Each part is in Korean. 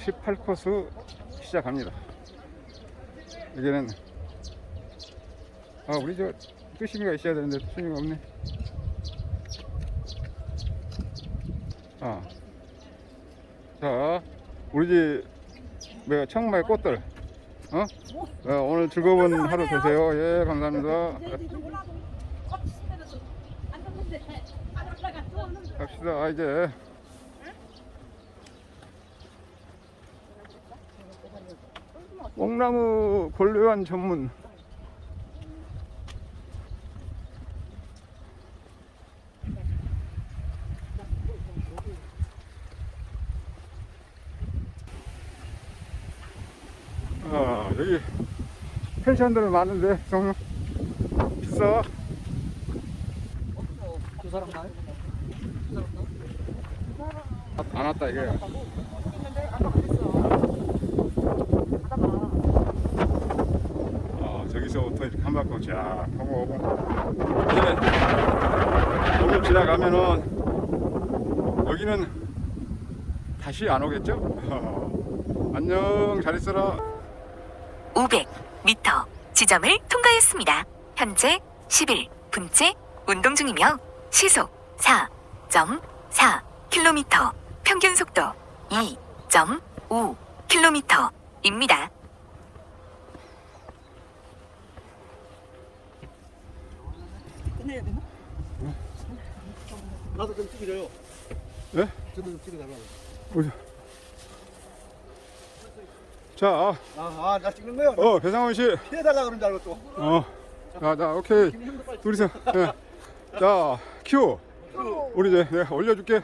18코스 시작합니다. 여기는 아 우리 저 뜨심이가 있어야 되는데 뜨심이가 없네. 아, 자 우리 집 뭐야 청마의 꽃들, 어? 어, 오늘 즐거운 하루 되세요. 예, 감사합니다. 갑시다 아, 이제 뽕나무 권류한 전문. 아 여기 펜션들은 많은데 좀 비싸 두 사람 나요? 안 왔다 이게 아 저기서부터 이렇게 한 바퀴 쫙 하고 오고. 이제 여기 지나가면은 여기는 다시 안 오겠죠? 안녕 잘 있어라. 500m 지점을 통과했습니다. 현재 11분째 운동 중이며 시속 4.4km, 평균 속도 2.5km 입니다. 끝내야 되나? 나도 좀 찍어줘요. 예? 저도 좀 찍어달라고. 보자 자, 아, 아, 나 찍는 거요? 어 배상원 씨, 피해달라 그런 줄 알고 또. 어, 자, 자, 오케이, 둘이서, 예. 자, 큐, 우리 이제 내가 올려줄게.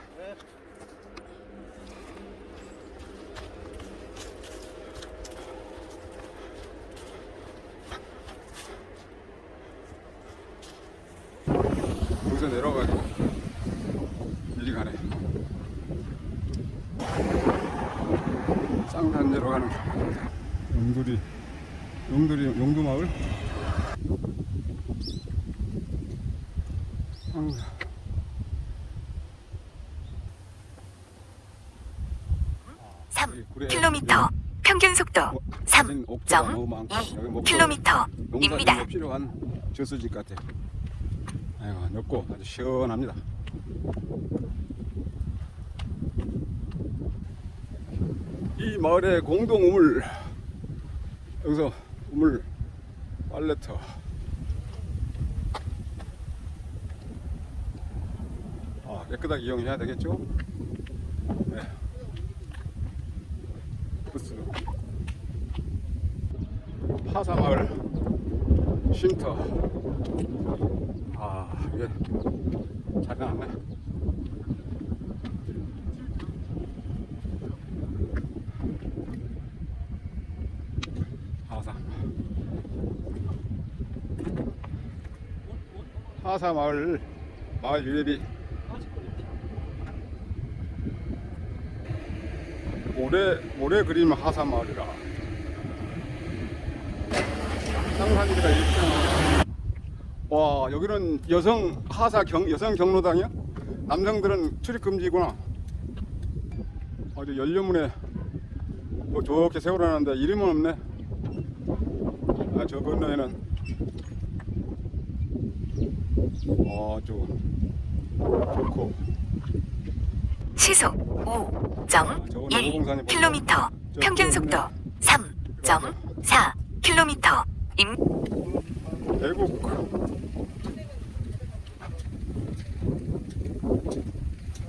여기서 내려가지고 이리 가네. 쌍산 내려가는 용두리, 용두리, 용두마을. 그래. 킬로미터 평균 속도 어, 여긴 옥토가 너무 많고, 여기 목도 3.2km입니다. 농사짓는 필요한 저수지 같아. 아이고, 넓고 아주 시원합니다. 이 마을의 공동 우물 여기서 우물 빨래터 아, 깨끗하게 이용해야 되겠죠? 네. 부스 파사마을 쉼터 아 이게 잘 나왔네 파사 파사마을 마을 유래비 모래 모래 그림 하사 마을이라 상산지가 이렇게 와 여기는 여성 하사 경 여성 경로당이야? 남성들은 출입 금지구나. 어디 연료문에 뭐 좋게 세우라는데 이름은 없네. 아 저 건너에는 어저 좋고 시속 5.1km, 평균 속도 3.4km입니다. 대국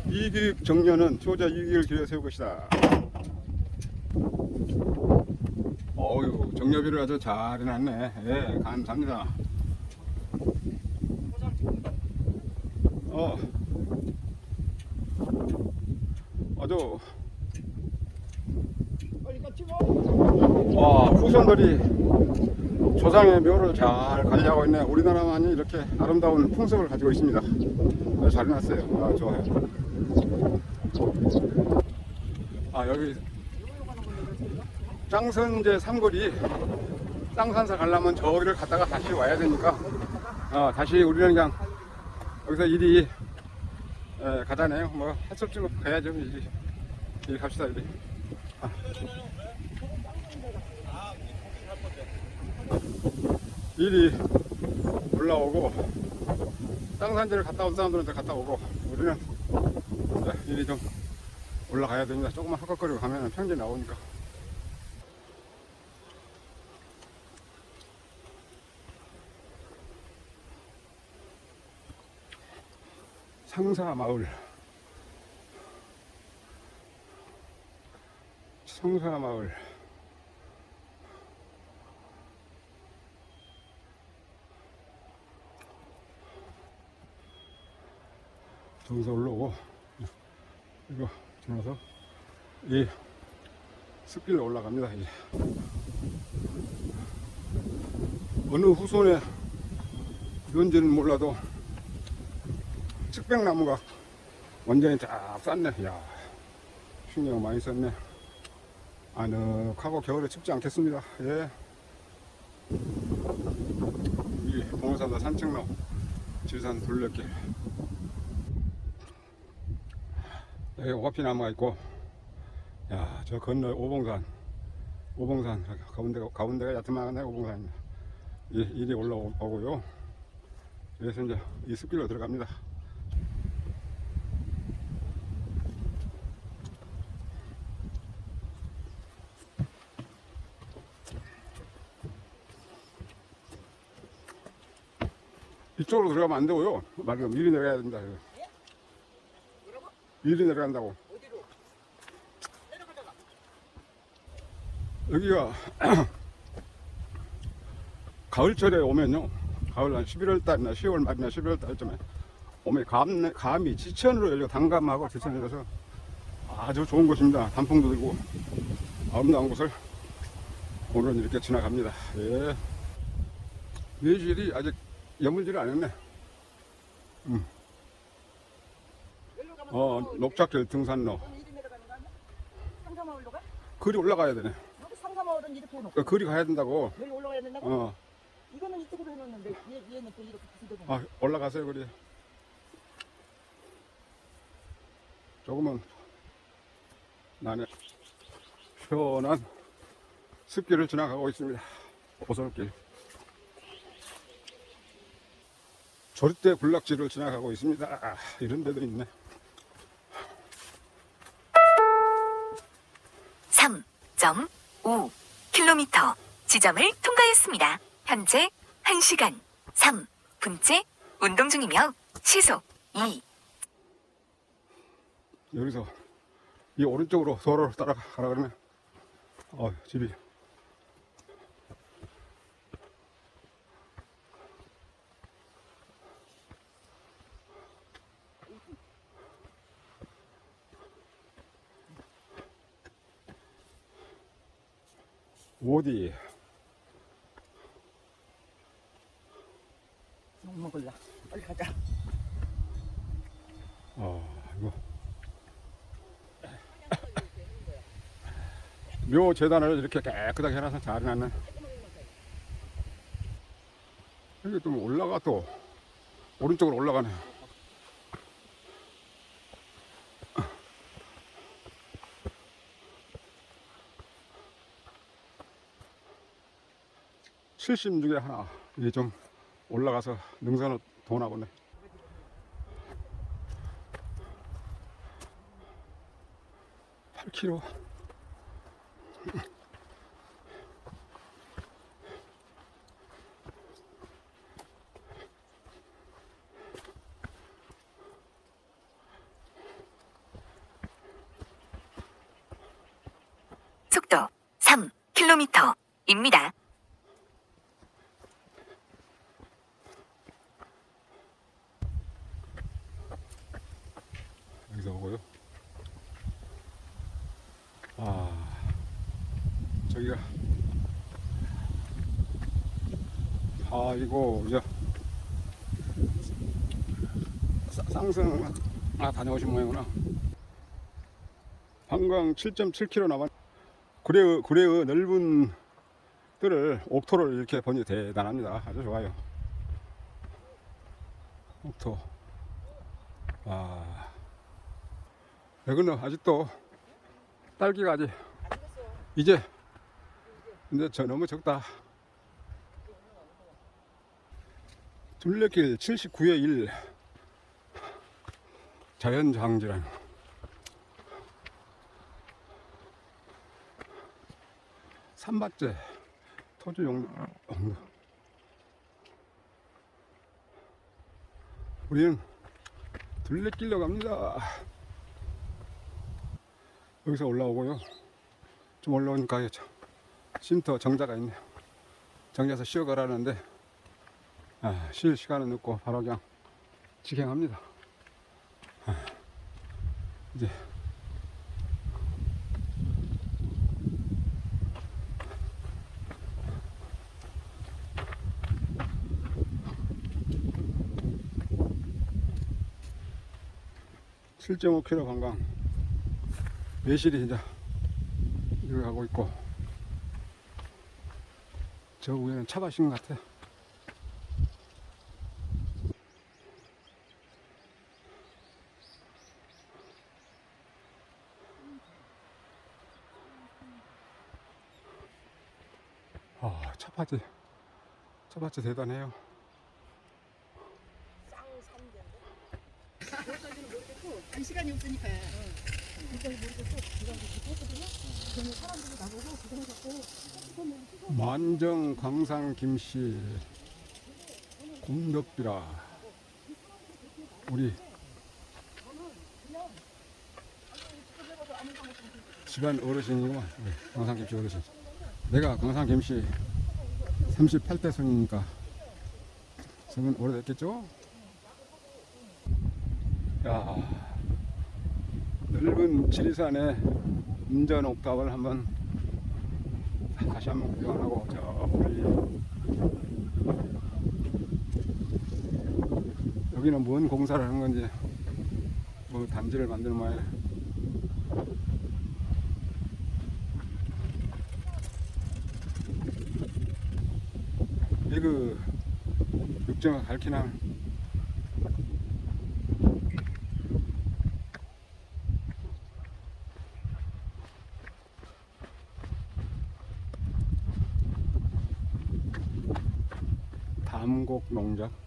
이기익 정년은 효자 이익을 기회 세울 것이다. 어유 정려비를 아주 잘 해놨네. 예, 감사합니다. 어, 아주 와 후손들이 조상의 묘를 잘 관리하고 있네. 우리나라만이 이렇게 아름다운 풍습을 가지고 있습니다. 잘 해놨어요. 아, 좋아요. 아, 여기 짱선제 삼거리 쌍산사 가려면 저기를 갔다가 다시 와야 되니까 아, 다시 우리는 그냥 여기서 일이 예, 가자네요. 뭐, 없지, 뭐, 가야죠. 이제 갑시다, 이제. 아. 일이 올라오고, 땅산지를 갔다 온 사람들은 이제 갔다 오고, 우리는 일이 좀 올라가야 됩니다. 조금만 헛걱거리고 가면 평지 나오니까. 상사 마을. 상사 마을. 저기서 올라오고, 이거 지나서 이 숲길로 올라갑니다. 이제. 어느 후손에 이런지는 몰라도 측백나무가 완전히 쫙 쌌네. 야 신경 많이 썼네. 아늑하고 겨울에 춥지 않겠습니다. 예. 이 봉사다 산책로 지산 둘레길. 여기 오가피 나무가 있고, 야, 저 건너 오봉산, 오봉산, 가운데가, 가운데가 얕은만한 오봉산입니다. 이, 이리 올라오고요. 그래서 이제 이 숲길로 들어갑니다. 이쪽으로 들어가면 안 되고요. 말로 미리 내려가야 됩니다. 이거. 미리 내려간다고. 여기가 가을철에 오면요. 가을 한 11월 달이나 10월 말이나 11월 달쯤에 오면 감, 감이 지천으로 열려 단감하고 지천이 라서 아주 좋은 곳입니다. 단풍도 들고 아름다운 곳을 오늘은 이렇게 지나갑니다. 예. 매실이 아직 여물지를 않았네. 음. 어, 녹착길 등산로. 거? 그리 올라가야 되네. 여기 상사마을은 이렇게 해놓고 그 거리 가야 된다고. 여기 올라가야 된다고? 어, 이거는 이쪽으로 해놓는데 얘, 얘는 또 이렇게 부수더니 아, 올라가세요, 그리. 조금은 나는 시원한 습길을 지나가고 있습니다. 오솔길. 절대 군락지를 지나가고 있습니다. 아, 이런 데도 있네. 3.5 킬로미터 지점을 통과했습니다. 현재 1시간 3분째 운동 중이며 시속 2 여기서 이 오른쪽으로 도로를 따라가라 그러면 어 집이 어디? 못 먹을라. 빨리 가자. 아 이거. 묘 재단을 이렇게 깨끗하게 해놔서 잘 해놨네. 여기 또 올라가 또. 오른쪽으로 올라가네 칠십 중에 하나. 이게 좀 올라가서 능선을 도나 보네. 팔 k 로. 속도 3 킬로미터입니다. 여기서 오고요. 아, 저기가 아 이거 이제 쌍- 쌍성 아 다녀오신 모양이구나. 한강 7.7km 남았. 구례의 구례의 넓은 뜰을 옥토를 이렇게 보니 대단합니다. 아주 좋아요. 옥토. 아, 여기는 아직도 딸기가 아직 이제 근데 저 너무 적다. 둘레길 79의 1 자연장지란 삼박제 토지 용도. 우리는 둘레길로 갑니다. 여기서 올라오고요. 좀 올라오니까 쉼터 정자가 있네요. 정자에서 쉬어가라는데 아, 쉴 시간은 없고 바로 그냥 직행합니다. 아, 이제 칠 7.5km 관광 매실이 이제 여기 가고 있고 저 위에는 차밭인 것 같아요. 아, 차밭이, 차밭이 대단해요. 한 시간이 없으니까. 내가 이렇게 했거든요. 그러면 사람들이 나보고 그거 갖고 만정 광산 김씨 곰덕비라. 우리 집안 어르신이구만. 광산 김씨 어르신. 내가 광산 김씨 38대 손이니까 저는 오래됐겠죠? 야 넓은 지리산에 운전 옥탑을 한번 다시 한번 구경하고 저 멀리. 여기는 뭔 공사를 하는 건지 뭐 단지를 만드는 모양이야. 이그 육정아 갈키남 담곡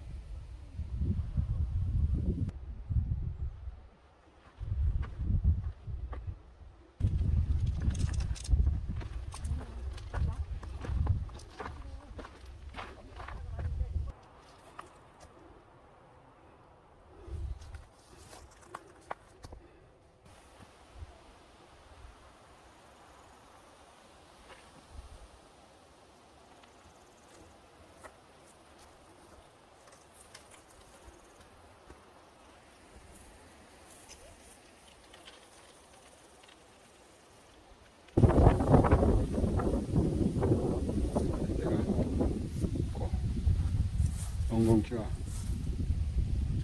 엉겅퀴가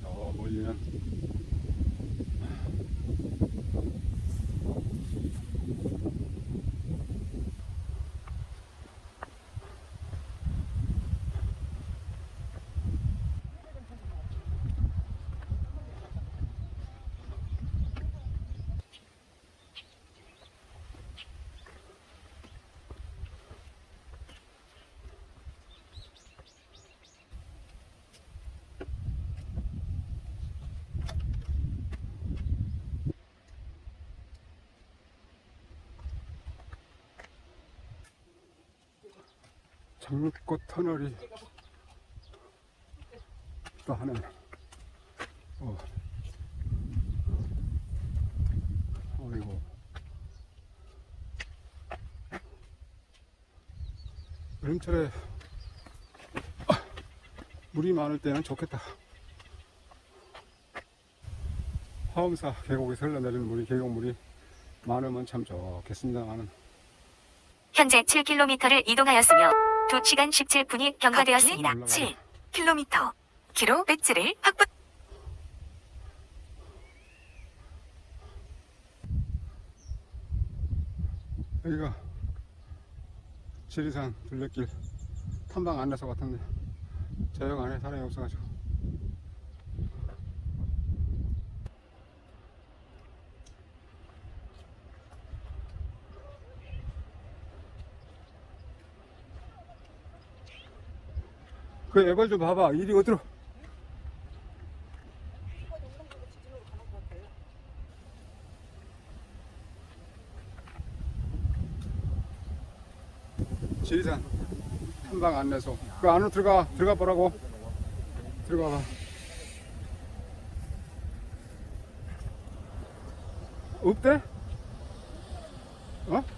저멀 장미꽃 터널이 또 하는 어. 어이구. 여름철에 아, 물이 많을 때는 좋겠다. 화엄사 계곡에서 흘러내리는 물이 계곡물이 많으면 참 좋겠습니다만은 현재 7km를 이동하였으며 2시간 17분이 경과되었습니다. 올라가라. 7km 기로 배지를 확보 여기가 지리산 둘레길 탐방 안내소 같은데 저역 안에 사람이 없어가지고 그 애벌 좀 봐봐. 일이 어디로? 지리산 탐방 안내소. 그 안으로 들어가 들어가 보라고. 들어가 봐. 없대? 어?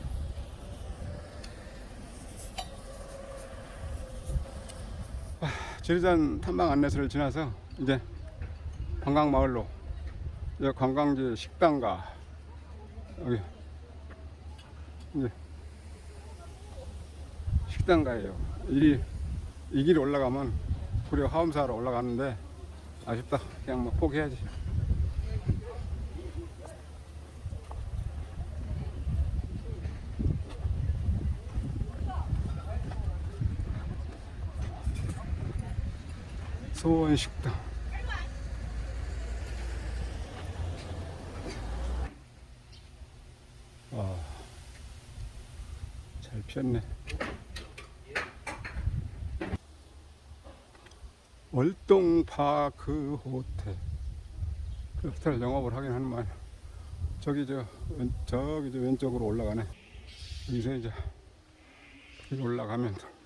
지리산 탐방 안내소를 지나서 이제 관광마을로 이제 관광지 식당가 여기 이제 식당가예요. 일이 이 길 올라가면 구려 하엄사로 올라가는데 아쉽다. 그냥 뭐 포기해야지. 소원식당. 아, 잘 피었네. 월동파크 호텔. 그 호텔 영업을 하긴 하는만 저기 저 왼, 저기 저 왼쪽으로 올라가네. 여기서 이제 길 올라가면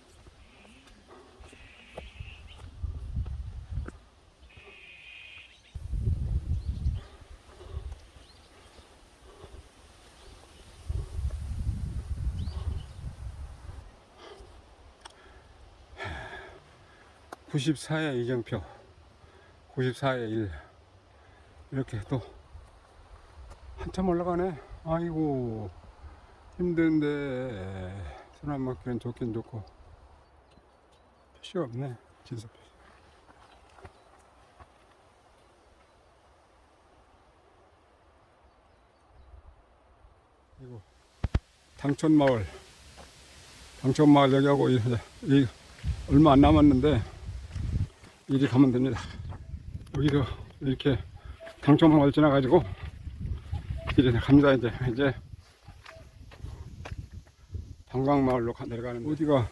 (94의) 이정표 (94의) 1 이렇게 또 한참 올라가네. 아이고 힘든데. 손안 맞기는 좋긴 좋고. 표시가 없네 진짜 표시. 이거 당촌마을. 당촌마을 여기하고 이, 이 얼마 안 남았는데 이리 가면 됩니다. 여기서 이렇게 당촌마을 지나가지고 이제 갑니다. 이제 이제 관광마을로 가- 내려가는 어디가?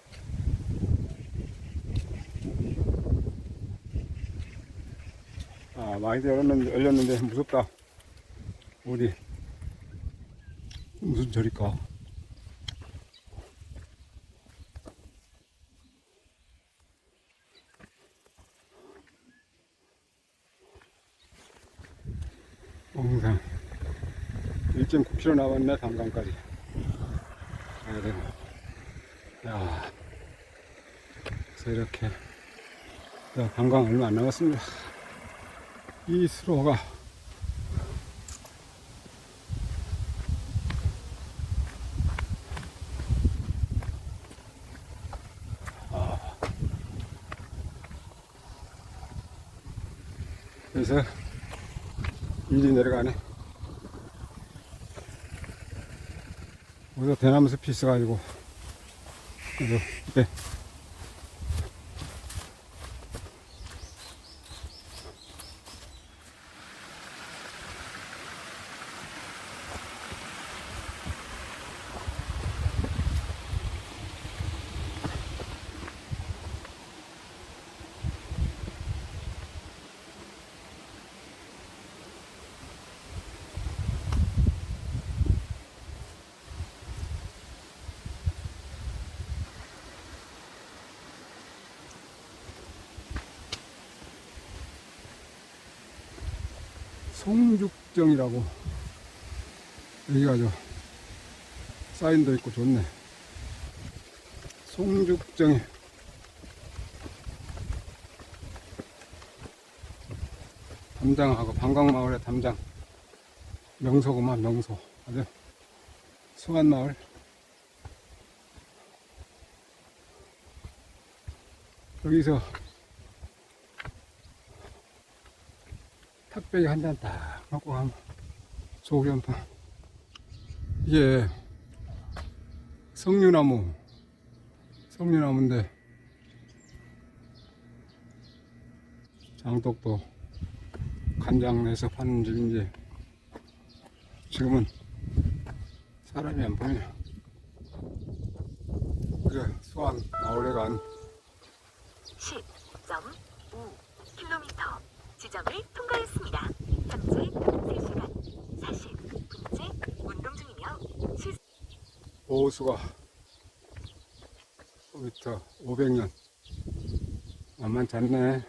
아 많이 열렸는데, 열렸는데 무섭다. 어디? 무슨 절일까 옹산 1.9km 남았네 담강까지? 가야 되나? 야. 그래서 이렇게 야, 관광 얼마 안 남았습니다. 이 수로가 아. 그래서 일이 내려가네 여기서 대나무 숲이 있어가지고 그래서 네. 송죽정이라고 여기가 저 사인도 있고 좋네. 송죽정에 담장하고 방광마을의 담장. 명소구만 명소. 아주 수완마을. 여기서 탁배기 한잔 딱 먹고 가면 속이 한번 이게 석류나무 석류나무인데 장독도 간장 내서 파는 집인지 지금은 사람이 안 보이네. 그래 수완 마을에 간 10, 4.5km 지점을 통과했습니다. 현재 3시간. 40분째 운동 중이며 시 보수가 부터 500년. 만만치 않네.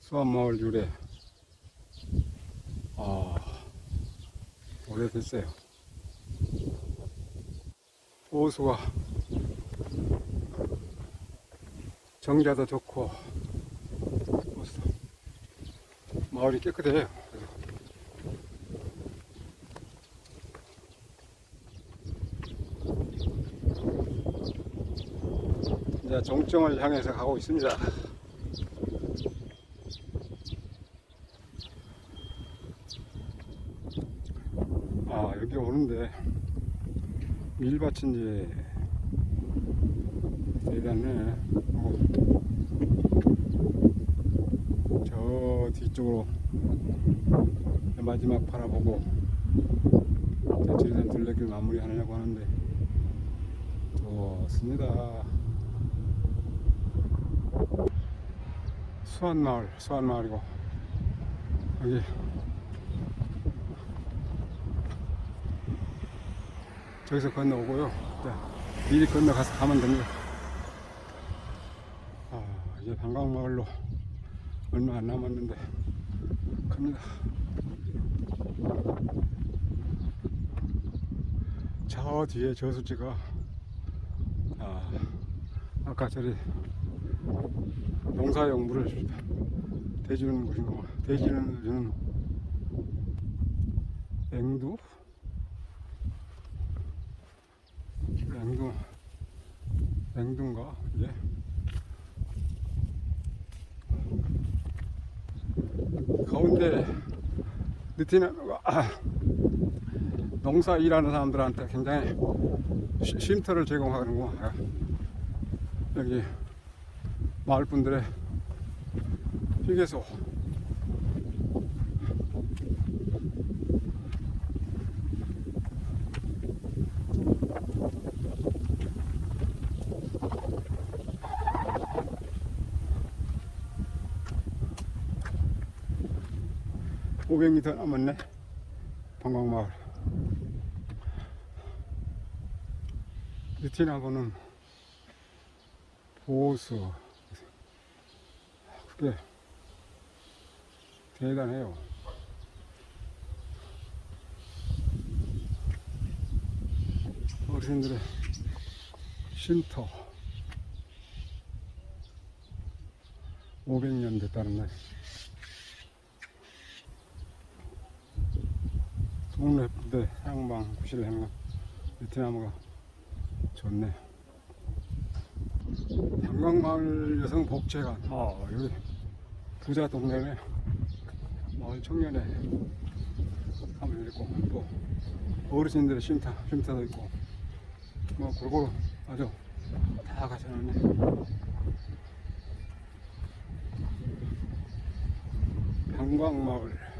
수암마을 유래. 아 오래됐어요. 보수가 정자도 좋고 보수. 마을이 깨끗해요 이제 종점을 향해서 가고 있습니다. 아 여기 오는데 밀밭인지 대단해. 어. 저 뒤쪽으로 마지막 바라보고 제 지리산 둘레길 마무리하려고 하는데 좋습니다. 수안마을, 수안마을이고 여기 저기서 건너오고요. 자, 미리 건너가서 가면 됩니다. 아, 이제 관광마을로 얼마 안 남았는데 갑니다. 저 뒤에 저수지가 아, 아까 저리 농사용 물을 대주는 봐. 대주는 주는 앵두? 앵두 앵두인가 이게? 가운데 느티나무가 아, 농사 일하는 사람들한테 굉장히 쉼- 쉼터를 제공하는 거 여기 마을 분들의 휴게소. (500m) 남았네 관광마을 느티나무는 보수 그게 대단해요. 어르신들의 쉼터 500년 됐다는 말. 동네 예쁜데 향방, 구실 향방, 베트나무가 좋네. 관광마을 여성 복지관. 아, 여기 부자 동네네. 마을 청년회 하면 있고, 또 어르신들의 쉼터, 쉼터도 있고, 뭐 골고루 아주 다 갖춰놨네. 관광마을.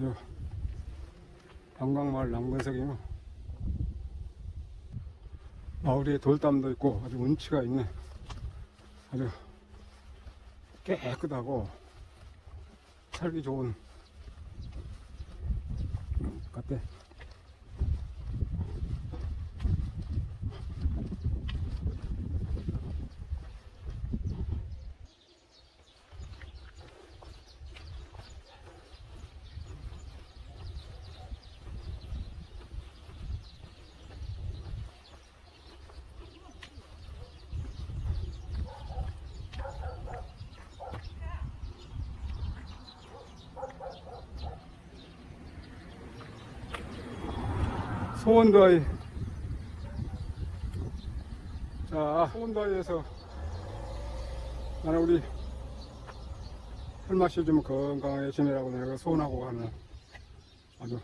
요 아주 남근석이면 마을에 돌담도 있고 아주 운치가 있네. 아주 깨끗하고 살기 좋은 같아 소원도아이 자 소원도아이에서 나는 우리 풀맛이 좀 건강하게 지내라고 내가 소원하고 하는 아주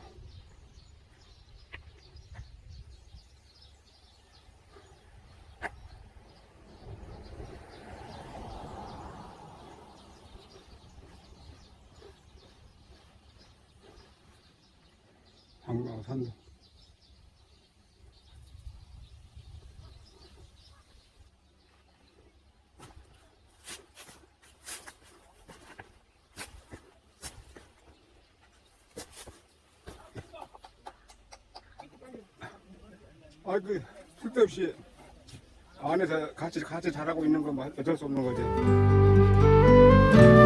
없이 안에서 같이 같이 자라고 있는 건 뭐 어쩔 수 없는 거지.